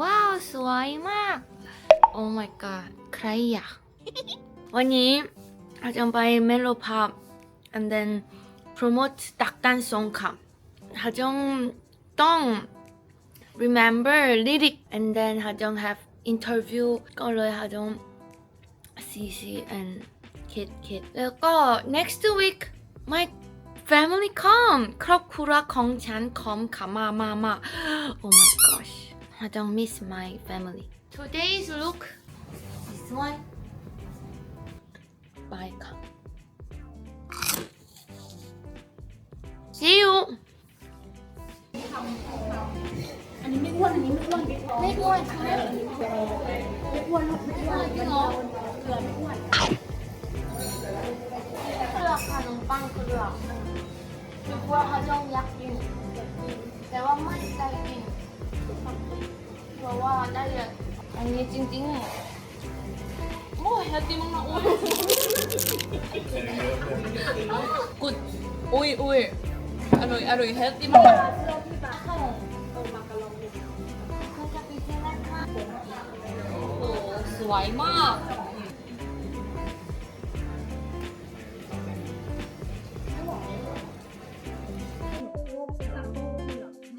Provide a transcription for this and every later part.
ว้าว สวยมาก โอ้ my god ใครอยากวันนี้เราจะไปเมโลพับ and then promote ดักกันสงครามเราจงต้อง remember lyric and then เราจง have interview ก็เลยเราจง CC and kid kid แล้วก็ next week my family come ครอบครัวของฉันคอมค่ะมามามา oh my gosh I don't miss my family today's look this one bye come see you อันนี้ไม่อ้วนอันนี้ไม่อ้วนไม่ท้องไม่อ้วนค่ะไม่อ้วนลูกไม่อ้วนจริงเหรอเกลือไม่อ้วนเลือกขนมปังเกลือคือว่าเขาจงอยากกินแต่ว่าไม่ได้กิน เพราะว่าได้เลอันนี้จริงๆ โอ้ยฮัตติมังมาอุ้ยกุดอุ้ยอุ้ยอร่อยอร่อยฮัตติมังโอ้สวยมาก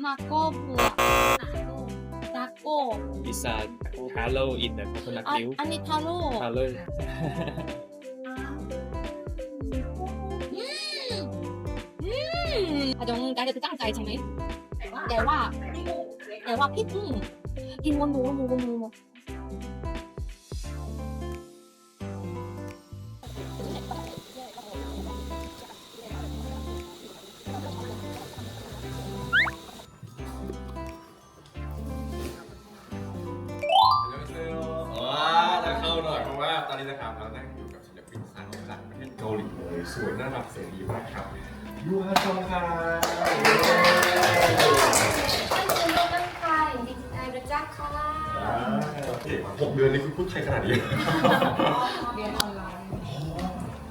มาโก้ผั It's a taro in the coconut อัน milk. อันนี้ทาโร่ Taro. อาจงการจะตั้งใจใช่ไหมแต่ว่าแต่ว่าแต่ว่าพี่พึ่งกินวนหมูวนหมูวนหมู เดือนนี่ขนาดนี้ เรียนออนไลน์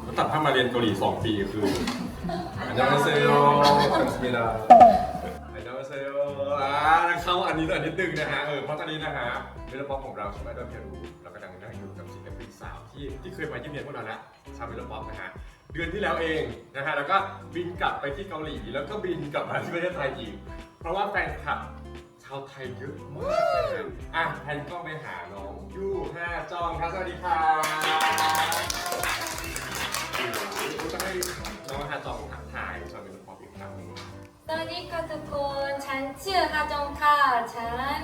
แล้วตัดภาพมาเรียนเกาหลีสองปีคืออันยองเซโยคัมสมิดาอันยองเซโยอ่าเข้าอันนี้หน่อยนิดนึงนะฮะ เออ เพราะตอนนี้นะฮะเวลาป๊อปของเราใช่ไหมด้วยเพรูเรากำลังนั่งอยู่กับศิลปินสาวที่ที่เคยมาเยี่ยมเยียนพวกเราแล้วชาวเวลาป๊อปนะฮะ เดือนที่แล้วเองนะฮะ แล้วก็บินกลับไปที่เกาหลี แล้วก็บินกลับมาที่ประเทศไทยอีก เพราะว่าแฟนคลับ ชาวไทยเยอะมากนะฮะอะแพนก็ไปหาน้องยู่ห้าจองครับสวัสดีครับโอ้โหจะให้น้องห้าจองทักทายชาวเป็นพออีกครั้งหนึงสวัสดีค่ะทุกคน ฉันชื่อฮาจงค่ะ ฉัน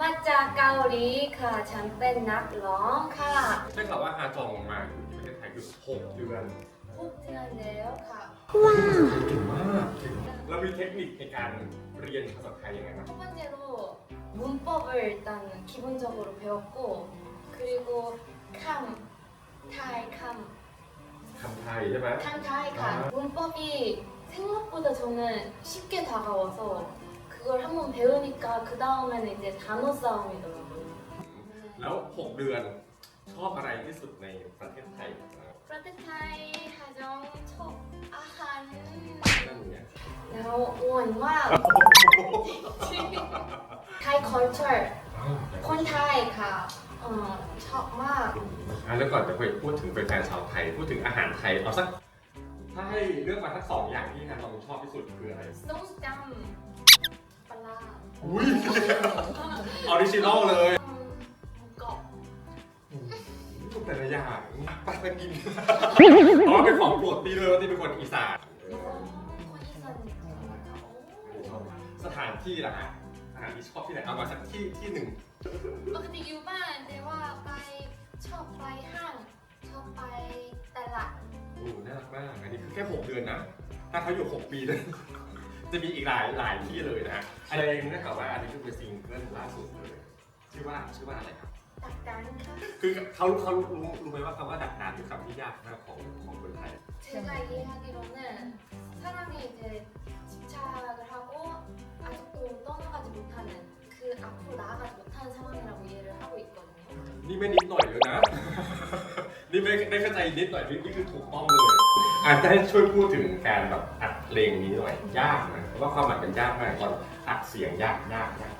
มาจากเกาหลีค่ะ ฉันเป็นนักร้องค่ะได้ข่าวว่าฮาจองมาอยู่ที่ประเทศไทยอยู่หกเดือนพูดเดือนแล้วค่ะ เก่งมากเก่งมากแล้วมีเทคนิคในการ เรียนภาษาไทยยังไงบ้าง 첫 번째로 문법을 일단 기본적으로 배웠고 그리고 캄, 타이, 캄, คำไทยใช่ไหม 캄, 타이, 캄 문법이 생각보다 저는 쉽게 다가와서 그걸 한번 배우니까 그 다음에는 이제 단어 싸움이더라고요. แล้ว 6 เดือนชอบอะไรที่สุดในประเทศไทยนะครับ 프라테타이 하정 첫 아한 นั่น เนี่ยแล้วอ้วนมากไทย culture คนไทยค่ะเอ่อชอบมาก อะแล้วก่อนจะไปพูดถึงแฟนๆชาวไทย พูดถึงอาหารไทย เอาสัก ถ้าให้เลือกมาสักสองอย่างที่ฮานองชอบที่สุดคืออะไร ส้มตำปลาร้าอุ้ยออริจินอลเลยอืมหมูกรอบทุกแต่ละอย่างไปไปกินเพราะว่าเป็นของโปรดตีเลยว่าตีเป็นคนอีสานคน สถานที่ล่ะฮะอาหารที่ชอบที่ไหนเอามาสักที่ที่หนึ่ง ปกติอยู่บ้านแต่ว่าไปชอบไปห้างชอบไปตลาด โอ้น่ารักมาก อันนี้คือแค่หกเดือนนะ ถ้าเขาอยู่หกปีเลย จะมีอีกหลายหลายที่เลยนะฮะอะไรนะข่าวว่าอันนี้คือเป็นซิงเกิลล่าสุดเลย ชื่อว่าชื่อว่าอะไรครับ ตักกันค่ะ คือเขาเขารู้รู้ไหมว่าคำว่าดักดานเป็นคำที่ยากมากของของคนไทย 제가 이해하기로는 นี่ไม่นิดหน่อยเลยนะ นี่ไม่ได้เข้าใจนิดหน่อยนี่นี่คือถูกต้องเลยอาจจะให้ช่วยพูดถึงการแบบอัดเพลงนี้หน่อย ยากนะเพราะว่าความหมายมันยากมากตอนอัดเสียงยากยากยาก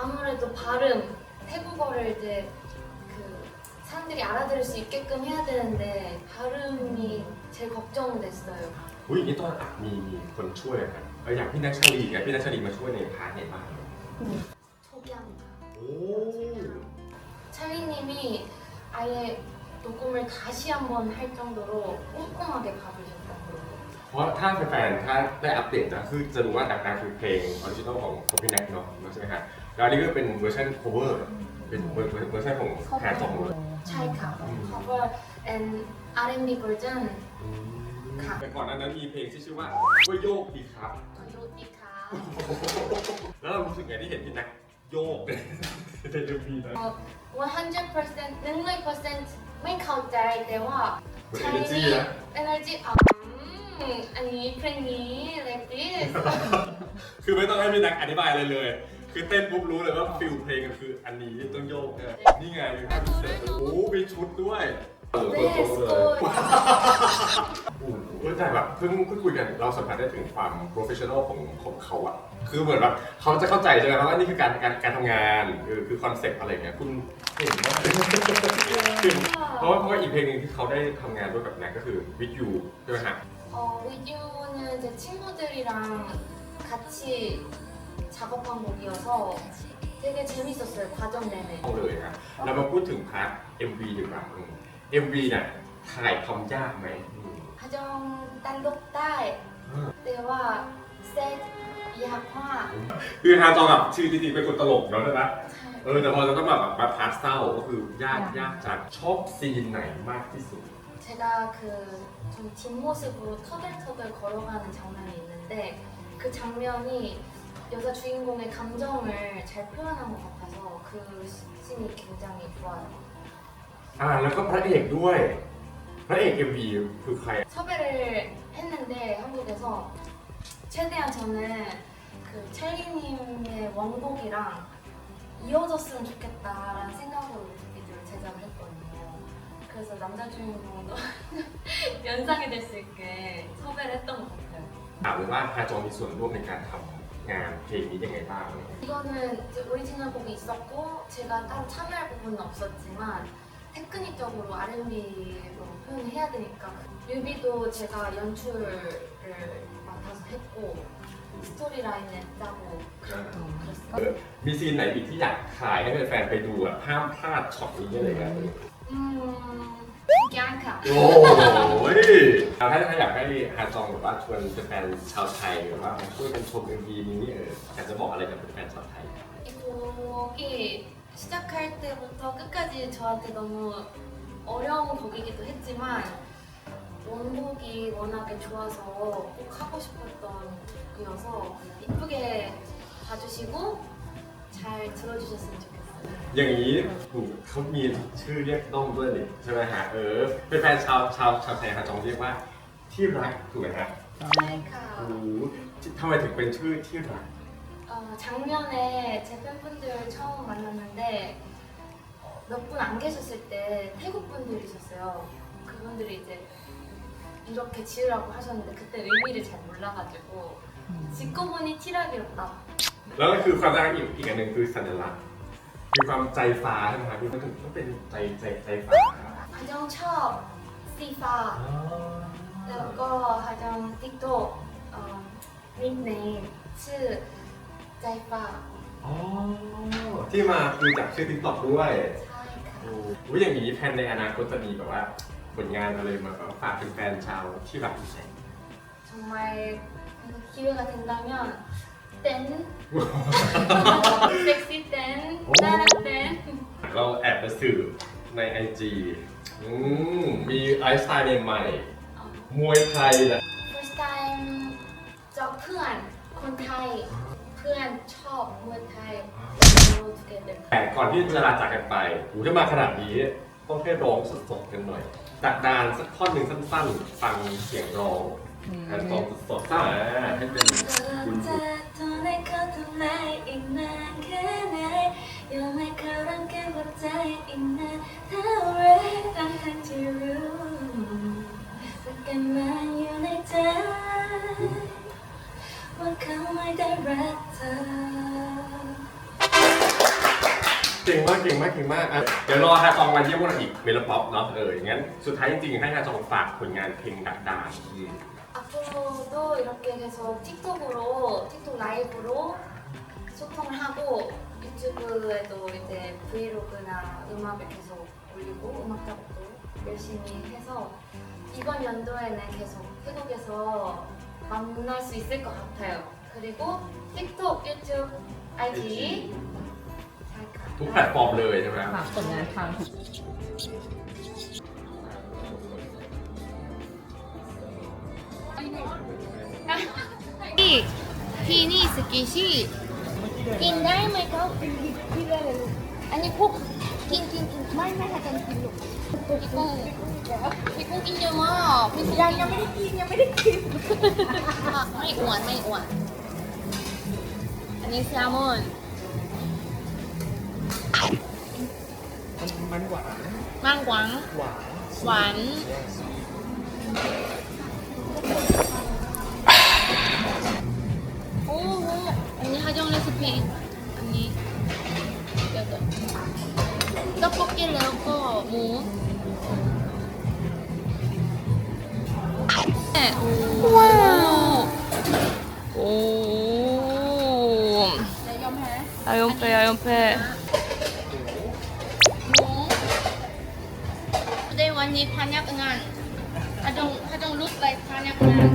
아무런 아무래도 발음 태국어를 이제 그 사람들이 알아들을 수 있게끔 해야 되는데 발음이 제일 걱정됐어요. อุ้ยอย่างนี้ตอนอัดมีมีคนช่วยครับเอออย่างพี่นักชาลีกับพี่นักชาลีมาช่วยในพาร์ทไหนบ้าง 초기합니다. โอ้ 찰리님이 아예 녹음을 다시 한번 할 정도로 꼼꼼하게 봐주셨다고. เพราะถ้าแฟนๆถ้าได้อัปเดตนะคือจะรู้ว่าดักดาคือเพลงออริจินอลของของพี่แน็กเนาะใช่ไหมฮะแล้วอันนี้ก็เป็นเวอร์ชัน cover เป็นเวอร์เวอร์ชันของแพรสองเลย 차이카 cover and R&B 버전 ค่ะ แต่ก่อนหน้านั้นมีเพลงที่ชื่อว่าว่าโยกดีครับ 도요티카 แล้วเรารู้สึกไงที่เห็นพี่แน็ก โยกเนี่ยในเรื่องนี้นะ 100%능력%ไม่เข้าใจแต่ว่าเหมือน energy นะ energy อ๋ออืมอันนี้เพลงนี้ like this คือไม่ต้องให้พี่แน็กอธิบายอะไรเลย คือเต้นปุ๊บรู้เลยว่าฟิลเพลงก็คืออันนี้ต้องโยกเนี่ยนี่ไงมีภาพพิเศษโอ้โหมีชุดด้วยเออเตัวโต s เลย go โอ้โหแต่แบบเพิ่งเพิ่งคุยกันเราสัมผัสได้ถึงความ professional ของของเขาอะคือเหมือนแบบเขาจะเข้าใจใช่ไหมครับว่านี่คือการการการทำงานคือคือคอนเซ็ปต์อะไรเงี้ยคุณเก่งมากเพราะว่าเพราะว่าอีกเพลงหนึงที่เขาได้ทำงานร่วมกับแน็กก็คือ with you ใช่ไหมฮะ 어, 위듀는 제 친구들이랑 같이 작업한 곡이어서 되게 재밌었어요, 과정 내내. ต้องเลยนะเรามาพูดถึงพาร์ท MV ดีกว่าอืม MV เนี่ยถ่ายทำยากไหมอืม 가정 딸록딸 때와 셋 이학화 คือฮาจองแบบชื่อจริงๆเป็นคนตลกเนาะใช่ไหมเออแต่พอจะต้องแบบมาพาร์ทเศร้าก็คือยากยากจัดชอบซีนไหนมากที่สุด 제가 그 좀 뒷모습으로 터덜터덜 걸어가는 장면이 있는데 그 장면이 여자 주인공의 감정을 잘 표현한 것 같아서 그 씬이 굉장히 좋아요. อ่าแล้วก็พระเอกด้วย พระเอก MV คือใคร 섭외를 했는데 한국에서 최대한 저는 그 찰리님의 원곡이랑 이어졌으면 좋겠다라는 생각으로 뮤직비디오를 제작을 했거든요. 그래서 남자 주인공도 연상이 될 수 있게 섭외를 했던 것 같아요. ถามเลยว่าฮาจองมีส่วนร่วมในการทำงานเพลงนี้ยังไงบ้าง 이거는 이제 오리지널 곡이 있었고 제가 따로 참여할 부분은 없었지만 테크닉적으로 R&B로 표현을 해야 되니까 뮤비도 제가 연출을 맡아서 했고 스토리 라인을 짜고 그랬던 그랬어요. มีซีนไหนอีกที่อยากถ่ายให้แฟนๆไปดูอ่ะห้ามพลาดช็อตนี้อะไรเงี้ย 음, 양카. โอ้ยถ้าถ้าอยากให้ฮาจองแบบว่าชวนแฟนๆชาวไทยหรือว่ามาช่วยกันชม MV นี้นี่เอออยากจะบอกอะไรกับแฟนๆชาวไทย 이 곡이 시작할 때부터 끝까지 저한테 너무 어려운 곡이기도 했지만 원곡이 워낙에 좋아서 꼭 하고 싶었던 곡이어서 이쁘게 봐주시고 잘 들어주셨으면 좋겠어요. อย่างนี้ถูกเขามีชื่อเรียกน้องด้วยนี่ใช่ไหมฮะเออเป็นแฟนชาวชาวชาวไทยฮาจองเรียกว่าที่รักถูกไหมฮะ โอ้ 찰카. โหทำไมถึงเป็นชื่อที่รัก 어, 작년에 제 팬분들 처음 만났는데 몇 분 안 계셨을 때 태국 분들이셨어요. 그분들이 이제 이렇게 지으라고 하셨는데 그때 의미를 잘 몰라가지고 짓고 보니 티락이었다. แล้วก็คือความน่ารักอีกอีกอันหนึ่งคือสัญลักษณ์มีความใจฟ้าใช่ไหมครับที่มันถึงต้องเป็นใจใจใจฟ้า 하정첩, 씨파, อ๋อ 그리고 하정 틱톡 어, 닉네임 츠 짜이파 อ๋อที่มาคือจากชื่อติ๊กต็อกด้วย 차이카 โอ้โหอย่างนี้แผนในอนาคตจะมีแบบว่าผลงานอะไรมาแบบว่าฝากเป็นแฟนชาวที่รักอีกไหม 정말 기회가 된다면 땐 섹시 땐 나락 땐 เราแอบไปสืบในไอจีมีไลฟ์สไตล์ใหม่ๆมวยไทยนะ first time เจอเพื่อนคนไทย เพื่อนชอบเมืองไทยเราดูเกมเป็นแต่ก่อนที่จะลาจากกันไปหูจะมาขนาดนี้ต้องให้ร้องสดๆกันหน่อยดักดานสักท่อนหนึ่งสั้นๆ ฟังเสียงร้องการร้องสดๆให้เป็นคุณครูกันมาอยู่ในใจว่าเขาไม่ได้รัก 지 room Look at my unit Welcome my director เก่งมากเก่งมากเก่งมากอ่ะเดี๋ยวรอฮาซองมาเยี่ยมพวกเราอีกเมลป๊อปเนาะเอออย่างงั้นสุดท้ายจริงๆให้ฮาซองฝากผลงานเพลงดักดานอืม 앞으로도 이렇게 해서 틱톡으로 틱톡 라이브로 소통을 하고 유튜브에도 이제 브이로그나 음악을 계속 올리고 음악 작업도 열심히 해서 이번 연도에는 계속 태국에서 만날 수 있을 것 같아요. 그리고 틱톡, 유튜브, IG 잘 ทุกแพลตฟอร์มเลยใช่ไหม ฝากผลงานทาง 이 비니 스키시 낀ได้ ไหมครับ ที่ได้เลยลูก 아니 꼭 낀 낀 낀 ไม่ไม่ค่ะจะกินลูก 피콩 피콩 낀เยอะมาก 피콩 ยังยังไม่ได้กินยังไม่ได้กิน อ่ะไม่อ้วนไม่อ้วน ันนี้แซลมอนมันหวานมังกวัง หวานหวาน โอ้โห อันนี้ฮาจองเลสพีอันนี้เดี๋ยวก่อนต๊อกโกเกแล้วก็หมูแม่โอ้ 엄폐 หนูได้วันนี้พานักงานถ้าจงถ้าจงลุกไปพานักงาน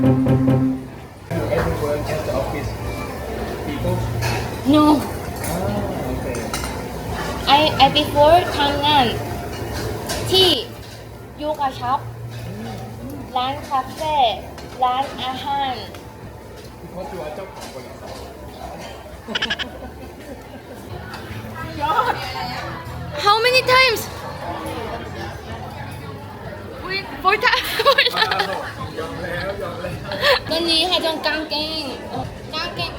Everyone at the office. I before ทำงาน ที่ยูกาชับ ร้านคาเฟ่ร้านอาหาร How many times? Wait, four times. Four times. ยอมแล้วยอมแล้วตอนนี้ให้จงกางเกงกางเกง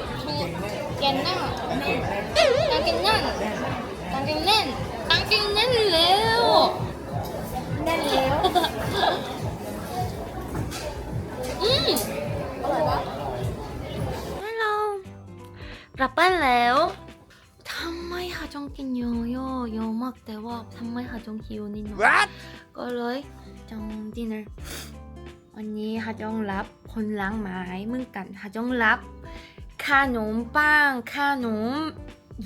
แกนหน้ากางเกงแน่นกางเกงแน่นกางเกงแน่นแล้วแน่นแล้วอืมฮัลโหลกลับบ้านแล้วทำไมหาจงกินโยโย่เยอะมากแต่ว่าทำไมหาจงหิวนี่หน่ยก็เลยจงดินเนอร์วันนี้หาจงรับคนล้างไม้เมือกันหาจงรับขนมปังขนม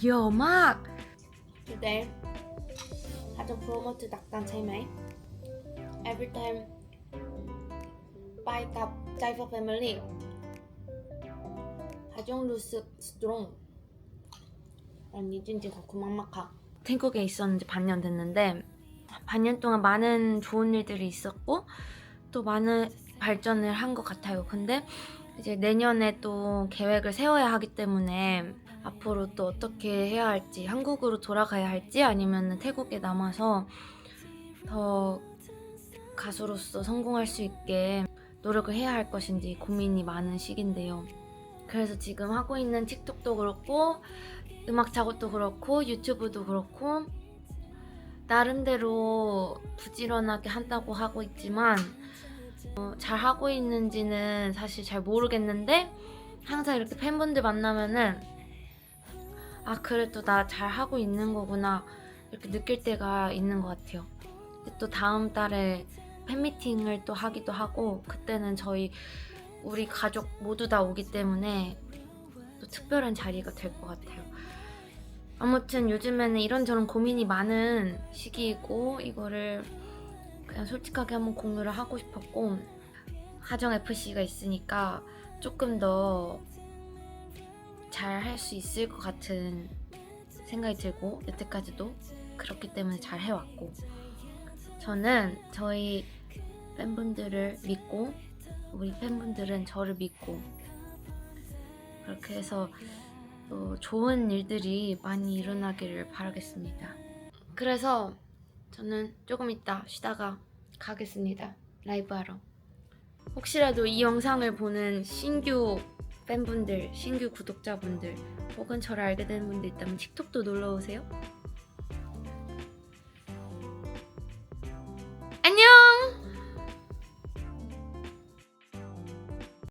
เยอะมาก today หาจงโปรโมทดักตันใช่ไหม every time ไปกับใจฟอร์แฟมิลี่หาจงรู้สึก strong 아니 진짜 고구마마카 태국에 있었는지 반년 됐는데 반년 동안 많은 좋은 일들이 있었고 또 많은 발전을 한 것 같아요 근데 이제 내년에 또 계획을 세워야 하기 때문에 앞으로 또 어떻게 해야 할지 한국으로 돌아가야 할지 아니면 태국에 남아서 더 가수로서 성공할 수 있게 노력을 해야 할 것인지 고민이 많은 시기인데요. 그래서 지금 하고 있는 틱톡도 그렇고 음악 작업도 그렇고 유튜브도 그렇고 나름대로 부지런하게 한다고 하고 있지만 어, 잘 하고 있는지는 사실 잘 모르겠는데 항상 이렇게 팬분들 만나면은 아 그래도 나 잘 하고 있는 거구나 이렇게 느낄 때가 있는 것 같아요. 또 다음 달에 팬미팅을 또 하기도 하고 그때는 저희 우리 가족 모두 다 오기 때문에 또 특별한 자리가 될 것 같아요. 아무튼 요즘에는 이런저런 고민이 많은 시기이고 이거를 그냥 솔직하게 한번 공유를 하고 싶었고 하정 FC가 있으니까 조금 더 잘 할 수 있을 것 같은 생각이 들고 여태까지도 그렇기 때문에 잘 해왔고 저는 저희 팬분들을 믿고 우리 팬분들은 저를 믿고 그렇게 해서 또 좋은 일들이 많이 일어나기를 바라겠습니다. 그래서 저는 조금 이따 쉬다가 가겠습니다. 라이브 하러. 혹시라도 이 영상을 보는 신규 팬분들, 신규 구독자분들 혹은 저를 알게 된 분들 있다면 틱톡도 놀러 오세요.